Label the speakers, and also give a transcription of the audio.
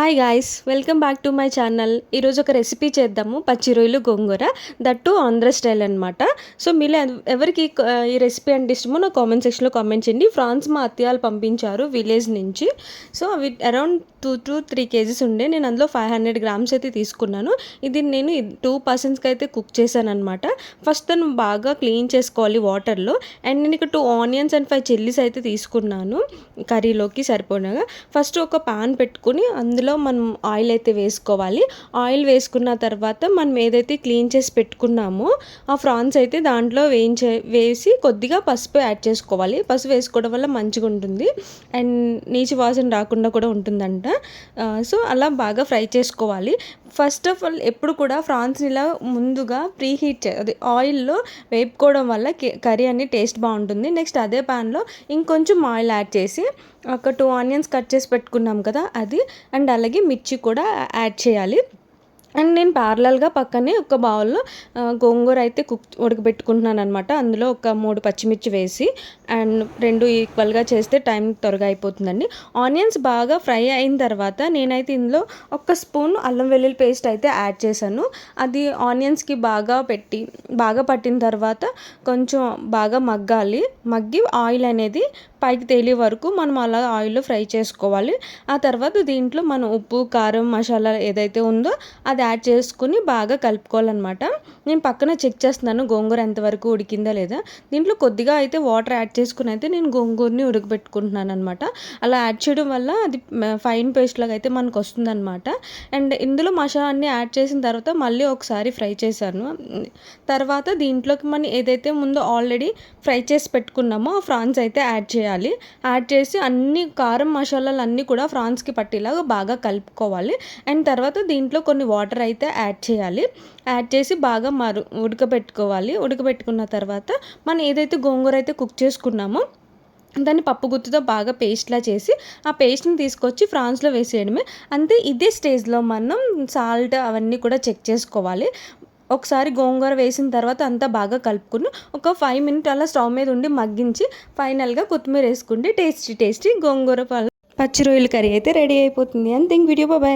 Speaker 1: Hi guys welcome back to my channel ఈరోజు ఒక recipe చేద్దాము. పచ్చి రొయ్యలు గోంగూర దట్టు ఆంధ్ర స్టైల్ అనమాట సో మీలో ఎవరికి ఈ రెసిపీ అంటే ఇష్టమో నా కామెంట్ సెక్షన్లో కామెంట్ చేయండి. ఫ్రాన్స్ మా అత్తయ్యలు పంపించారు విలేజ్ నుంచి. సో అవి around two to three KGs ఉండే. నేను అందులో ఫైవ్ హండ్రెడ్ గ్రామ్స్ అయితే తీసుకున్నాను. ఇది నేను టూ పర్సన్స్కి అయితే కుక్ చేశాను అనమాట ఫస్ట్ తను బాగా క్లీన్ చేసుకోవాలి వాటర్లో అండ్ నేను ఇక్కడ two onions and five chillies అయితే తీసుకున్నాను. కర్రీలోకి సరిపోయినగా ఫస్ట్ ఒక పాన్ పెట్టుకుని అందులో మనం ఆయిల్ అయితే వేసుకోవాలి. ఆయిల్ వేసుకున్న తర్వాత మనం ఏదైతే క్లీన్ చేసి పెట్టుకున్నామో ఆ ఫ్రాన్స్ అయితే దాంట్లో వేయించే వేసి కొద్దిగా పసుపు యాడ్ చేసుకోవాలి. పసుపు వేసుకోవడం వల్ల మంచిగా ఉంటుంది. అండ్ నీచు వాసన రాకుండా కూడా ఉంటుందంట. సో అలా బాగా ఫ్రై చేసుకోవాలి. ఫస్ట్ ఆఫ్ ఆల్ ఎప్పుడు కూడా ఫ్రాన్స్ని ఇలా ముందుగా ప్రీ హీట్ చే అది ఆయిల్లో వేపుకోవడం వల్ల కర్రీ అన్ని టేస్ట్ బాగుంటుంది. నెక్స్ట్ అదే ప్యాన్లో ఇంకొంచెం ఆయిల్ యాడ్ చేసి ఒక టూ ఆనియన్స్ కట్ చేసి పెట్టుకున్నాం కదా అది. అండ్ అలాగే మిర్చి కూడా యాడ్ చేయాలి. అండ్ నేను ప్యారలల్గా పక్కనే ఒక బౌల్లో గోంగూర అయితే కుక్ ఉడకబెట్టుకుంటున్నాను అనమాట అందులో ఒక మూడు పచ్చిమిర్చి వేసి అండ్ రెండు ఈక్వల్గా చేస్తే టైం త్వరగా అయిపోతుందండి. ఆనియన్స్ బాగా ఫ్రై అయిన తర్వాత నేనైతే ఇందులో ఒక స్పూన్ అల్లం వెల్లుల్లి పేస్ట్ అయితే యాడ్ చేశాను. అది ఆనియన్స్కి బాగా పెట్టి బాగా పట్టిన తర్వాత కొంచెం బాగా మగ్గాలి. మగ్గి ఆయిల్ అనేది పైకి తేలే వరకు మనం అలా ఆయిల్లో ఫ్రై చేసుకోవాలి. ఆ తర్వాత దీంట్లో మనం ఉప్పు కారం మసాలా ఏదైతే ఉందో అది యాడ్ చేసుకుని బాగా కలుపుకోవాలన్నమాట. నేను పక్కన చెక్ చేస్తున్నాను గోంగూర ఎంతవరకు ఉడికిందా లేదా. దీంట్లో కొద్దిగా అయితే వాటర్ యాడ్ చేసుకుని అయితే నేను గోంగూరని ఉడకబెట్టుకుంటున్నాను అనమాట అలా యాడ్ చేయడం వల్ల అది ఫైన్ పేస్ట్ లాగా అయితే మనకు వస్తుందన్నమాట. అండ్ ఇందులో మసాలా అన్ని యాడ్ చేసిన తర్వాత మళ్ళీ ఒకసారి ఫ్రై చేశాను. తర్వాత దీంట్లోకి మనం ఏదైతే ముందో ఆల్రెడీ ఫ్రై చేసి పెట్టుకున్నామో ఆ ఫ్రాన్స్ అయితే యాడ్ చేయాలి. యాడ్ చేసి అన్ని కారం మసాలాలు అన్నీ కూడా ఫ్రాన్స్కి పట్టేలాగా బాగా కలుపుకోవాలి. అండ్ తర్వాత దీంట్లో కొన్ని వాటర్ అయితే యాడ్ చేయాలి. యాడ్ చేసి బాగా మరు ఉడకబెట్టుకోవాలి. ఉడకబెట్టుకున్న తర్వాత మనం ఏదైతే గోంగూర అయితే కుక్ చేసుకున్నామో దాన్ని పప్పు గుత్తుతో బాగా పేస్ట్లా చేసి ఆ పేస్ట్ని తీసుకొచ్చి ఫ్రాన్స్లో వేసేయడమే. అంతే ఇదే స్టేజ్లో మనం సాల్ట్ అవన్నీ కూడా చెక్ చేసుకోవాలి. ఒకసారి గోంగూర వేసిన తర్వాత అంతా బాగా కలుపుకుని ఒక ఫైవ్ మినిట్ అలా స్టవ్ మీద ఉండి మగ్గించి ఫైనల్గా కొత్తిమీర వేసుకుంటే టేస్టీ టేస్టీ గోంగూర పచ్చి రొయ్యల కర్రీ అయితే రెడీ అయిపోతుంది. అంతే ఇంక వీడియో బాయ్.